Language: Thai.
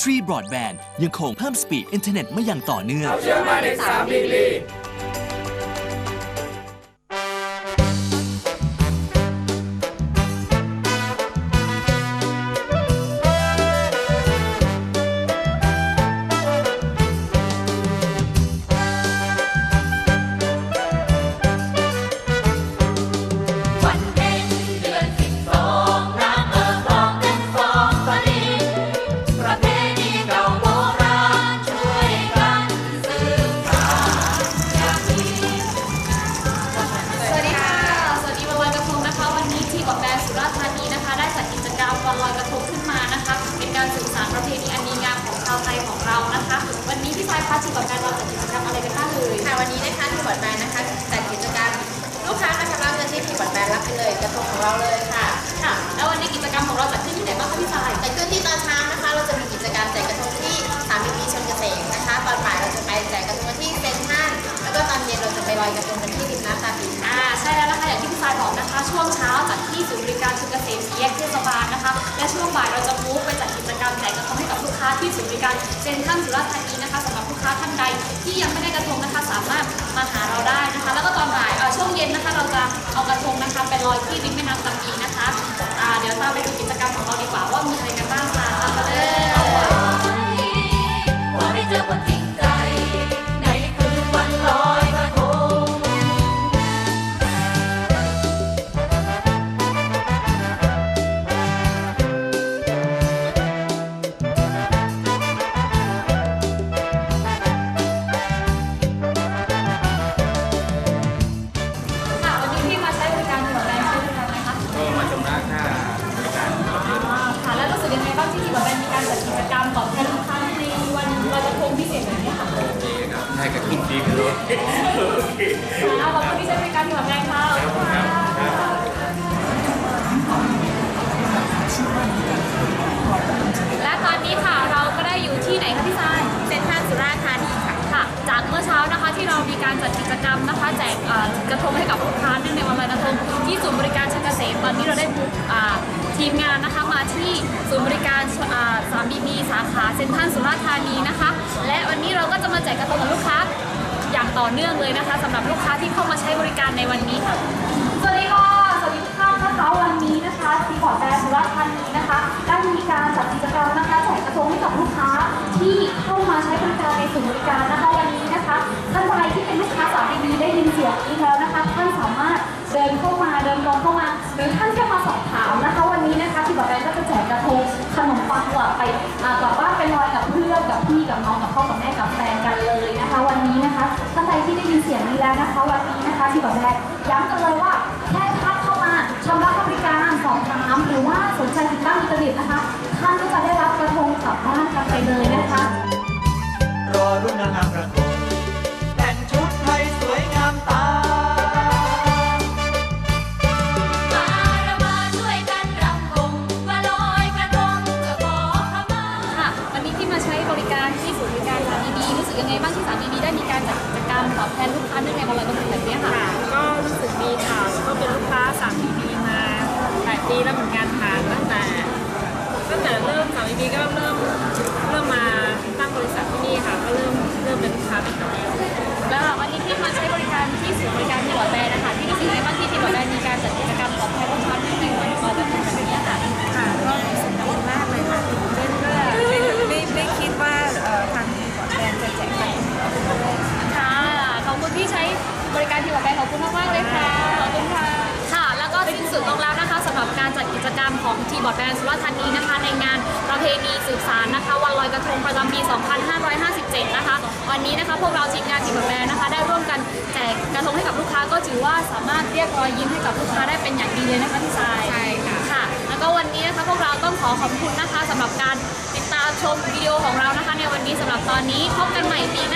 Tree Broadband ยังคงเพิ่มสปีดอินเทอร์เน็ตมาอย่างต่อเนื่องวัน วันนี้พี่ชายคะที่เกาะแบนเราจัดกิจกรรมอะไรกันบ้างเลยค่ะวันนี้นะคะที่บอร์ดแบนนะคะจัดกิจกรรมลูกค้านะคะรับเงินที่ที่บอร์ดแบนรับไปเลยกระทงของเราเลยค่ะ ค่ะ แล้ววันนี้กิจกรรมของเราจัดขึ้นที่ไหนบ้างคะพี่ชายจัดขึ้นที่ตอนเช้านะคะ ที่ศูนย์บริการเซ็นทรัลสุราษฎร์ธานีนะคะสำหรับลูกค้าท่านใดที่ยังไม่ได้กระทงนะคะสามารถมาหาเราได้นะคะ แล้วก็ตอนบ่ายช่วงเย็นนะคะ เราจะเอากระทงนะคะไปลอยที่ริมแม่น้ำตาปีนะคะเดี๋ยวตามไปดูกิจกรรม ให้กับกินฟรีกันเลยค่ะขอบคุณที่ใช้บริการหัวแรงค่ะขอบคุณค่ะและตอนนี้ค่ะเราก็ได้อยู่ที่ไหนคะพี่ทรายเซ็นทรัลสุราษฎร์ธานีค่ะค่ะ จากเมื่อเช้านะคะที่เรามีการจัดกิจกรรมนะคะ แจกกระทงให้กับลูกค้าเนื่องในวันลอยกระทงที่ศูนย์บริการชัยเกษมตอนนี้เราได้บุกทีมงานนะคะมาที่ศูนย์บริการสามบีบีสาขาเซ็นทรัลสุราษฎร์ธานีนะคะ และวันนี้เราก็จะมาแจกกระทงกับลูกค้า ต่อเนื่องเลยนะคะสำหรับลูกค้าที่เข้ามาใช้บริการในวันนี้ค่ะสวัสดีค่ะสวัสดีทุกท่านนะคะวันนี้นะคะที่ขอแบรนด์สุราษฎร์ธานีนะคะได้มีการจัดกิจกรรมนะคะแจกกระทงให้กับลูกค้าที่เข้ามาใช้บริการในศูนย์บริการนะคะวันนี้นะคะท่านใดที่เป็นลูกค้าสามดีได้ยินเสียงนี้แล้วนะคะท่านสามารถเดินเข้ามาเดินตรงเข้ามาหรือท่านแค่มาสอบถามนะคะ วันนี้นะคะที่บอแบรนด์ก็จะแจกกระทงขนมปังกลับไปกลับบ้า ที่ได้ยินเสียงนี้แล้วนะคะวันนี้นะคะที่บอกแบรกย้ำกันเลยว่าแค่ทักเข้ามาชำระค่าบริการสอบถามหรือว่าสนใจติดตั้งอินเทอร์เน็ตนะคะท่านก็จะได้รับกระทงกลับบ้านกันไปเลยนะคะ รอรุ่นนางงามประกบแการที่ศูนย์บริการสามดีรู้สึกยังไงบ้างที่สามีดีได้มีการจัดกิจกรรมตอบแทนลูกค้าเนื่องในวันลอยกระทงแบบนี้ค่ะ ก็รู้สึกดีค่ะ ก็เป็นลูกค้าสามีดีมาหลายปีแล้วเหมือนกัน ของทีบอร์ดแบนสุราษฎร์ธานีนะคะ ในงานประเพณีสืบสารนะคะ วันลอยกระทงประจำปี 2557 นะคะ วันนี้นะคะพวกเราทีมงานทีบอร์ดแบนนะคะ ได้ร่วมกันแจกกระทงให้กับลูกค้าก็ถือว่าสามารถเรียกรอยยิ้มให้กับลูกค้าได้เป็นอย่างดีเลยนะคะพี่ชายใช่ค่ะค่ะ แล้วก็วันนี้นะคะพวกเราต้องขอขอบคุณนะคะสำหรับการติดตามชมวิดีโอของเรานะคะ ในวันนี้สำหรับตอนนี้พบกันใหม่ปีหน้า